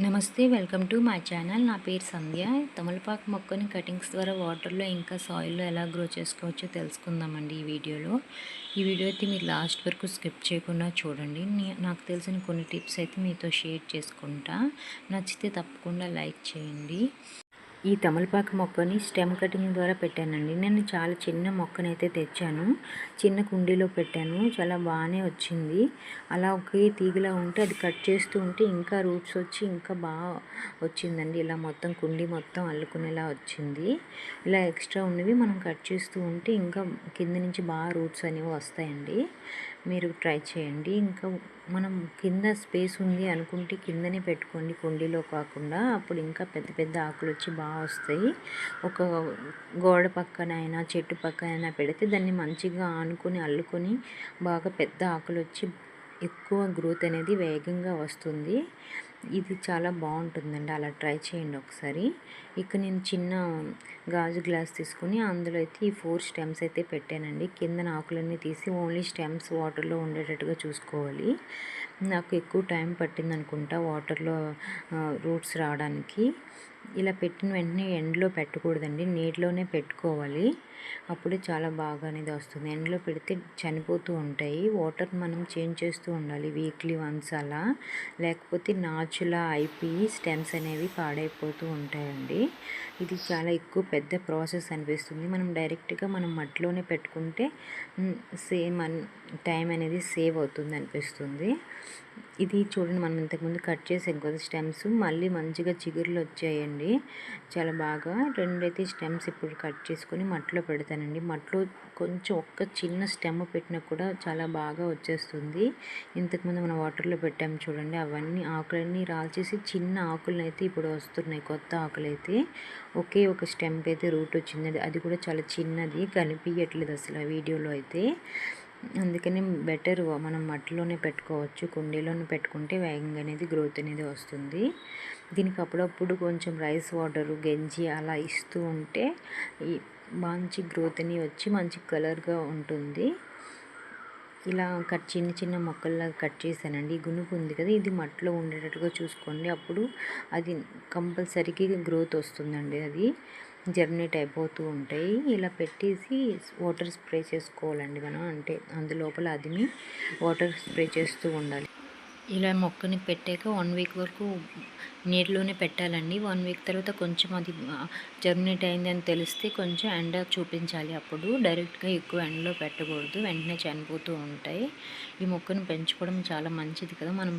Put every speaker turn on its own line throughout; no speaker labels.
నమస్తే welcome to my channel. నా పేరు సంధ్య. తమలపాకు మొక్కని కటింగ్స్ ద్వారా వాటర్లో ఇంకా సాయిల్లో ఎలా గ్రో చేసుకోవచ్చో తెలుసుకుందామండి ఈ వీడియోలో. ఈ వీడియో అయితే మీరు లాస్ట్ వరకు స్కిప్ చేయకుండా చూడండి. నాకు తెలిసిన కొన్ని టిప్స్ అయితే మీతో షేర్ చేసుకుంటా. నచ్చితే తప్పకుండా లైక్ చేయండి. ఈ తమలపాకు మొక్కని స్టెమ్ కటింగ్ ద్వారా పెట్టానండి. నేను చాలా చిన్న మొక్కనైతే తెచ్చాను. చిన్న కుండీలో పెట్టాను. చాలా బాగానే వచ్చింది. అలా ఒకే తీగలా ఉంటే అది కట్ చేస్తూ ఉంటే ఇంకా రూట్స్ వచ్చి ఇంకా బాగా వచ్చిందండి. ఇలా మొత్తం కుండీ మొత్తం అల్లుకునేలా వచ్చింది. ఇలా ఎక్స్ట్రా ఉన్నవి మనం కట్ చేస్తూ ఉంటే ఇంకా కింద నుంచి బాగా రూట్స్ అనేవి వస్తాయండి. మీరు ట్రై చేయండి. ఇంకా మనం కింద స్పేస్ ఉంది అనుకుంటే కిందనే పెట్టుకోండి. కుండీలో కాకుండా అప్పుడు ఇంకా పెద్ద పెద్ద ఆకులు వచ్చి బాగా వస్తాయి. ఒక గోడ పక్కన అయినా చెట్టు పక్కన అయినా పెడితే దాన్ని మంచిగా ఆనుకొని అల్లుకొని బాగా పెద్ద ఆకులు వచ్చి ఎక్కువ గ్రోత్ అనేది వేగంగా వస్తుంది. ఇది చాలా బాగుంటుందండి. అలా ట్రై చేయండి ఒకసారి. ఇక నేను చిన్న గాజు గ్లాస్ తీసుకుని అందులో అయితే ఈ ఫోర్ స్టెమ్స్ అయితే పెట్టానండి. కింద ఆకులన్నీ తీసి ఓన్లీ స్టెమ్స్ వాటర్లో ఉండేటట్టుగా చూసుకోవాలి. నాకు ఎక్కువ టైం పట్టింది అనుకుంటా వాటర్లో రూట్స్ రావడానికి. ఇలా పెట్టిన వెంటనే ఎండలో పెట్టకూడదండి. నీటిలోనే పెట్టుకోవాలి. అప్పుడే చాలా బాగా అనేది వస్తుంది. ఎండలో పెడితే చనిపోతూ ఉంటాయి. వాటర్ మనం చేంజ్ చేస్తూ ఉండాలి వీక్లీ వన్స్ అలా. లేకపోతే నాచులా అయిపోయి స్టెమ్స్ అనేవి పాడైపోతూ ఉంటాయండి. ఇది చాలా ఎక్కువ పెద్ద ప్రాసెస్ అనిపిస్తుంది. మనం డైరెక్ట్గా మనం మట్టిలోనే పెట్టుకుంటే సేమ్ అన్ టైం అనేది సేవ్ అవుతుంది అనిపిస్తుంది. ఇది చూడండి మనం ఇంతకుముందు కట్ చేసాం కదా స్టెమ్స్. మళ్ళీ మంచిగా చిగురులు వచ్చాయండి. చాలా బాగా. రెండైతే స్టెమ్స్ ఇప్పుడు కట్ చేసుకొని మట్టిలో పెడతానండి. మట్టిలో కొంచెం ఒక్క చిన్న స్టెమ్ పెట్టినా కూడా చాలా బాగా వచ్చేస్తుంది. ఇంతకుముందు మనం వాటర్లో పెట్టాము చూడండి అవన్నీ ఆకులన్నీ రాల్చేసి చిన్న ఆకులను అయితే ఇప్పుడు వస్తున్నాయి కొత్త ఆకులు అయితే ఒకే ఒక స్టెమ్కి అయితే రూట్ వచ్చింది అది కూడా చాలా చిన్నది కనిపించట్లేదు అసలు ఆ వీడియోలో అయితే. అందుకని బెటర్ మనం మట్టిలోనే పెట్టుకోవచ్చు. కుండీలోనే పెట్టుకుంటే వేగంగా అనేది గ్రోత్ అనేది వస్తుంది. దీనికి అప్పుడప్పుడు కొంచెం రైస్ వాటర్ గంజి అలా ఇస్తూ ఉంటే ఈ మంచి గ్రోత్ అని వచ్చి మంచి కలర్గా ఉంటుంది. ఇలా కట్ చిన్న చిన్న మొక్కల్లా కట్ చేశానండి. ఈ గునుపు ఉంది కదా ఇది మట్టిలో ఉండేటట్టుగా చూసుకోండి. అప్పుడు అది కంపల్సరీకి గ్రోత్ వస్తుందండి అది. జర్మినేట్ అయిపోతూ ఉంటాయి. ఇలా పెట్టేసి వాటర్ స్ప్రే చేసుకోవాలండి మనం. అంటే అందులోపల అదిమి వాటర్ స్ప్రే చేస్తూ ఉండాలి. ఇలా మొక్కని పెట్టాక వన్ వీక్ వరకు నీటిలోనే పెట్టాలండి. వన్ వీక్ తర్వాత కొంచెం అది జర్మినేట్ అయింది అని తెలిస్తే కొంచెం ఎండ చూపించాలి అప్పుడు. డైరెక్ట్గా ఎక్కువ ఎండలో పెట్టకూడదు. వెంటనే చనిపోతూ ఉంటాయి. ఈ మొక్కను పెంచుకోవడం చాలా మంచిది కదా. మనం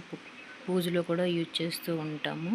పూజలో కూడా యూజ్ చేస్తూ ఉంటాము.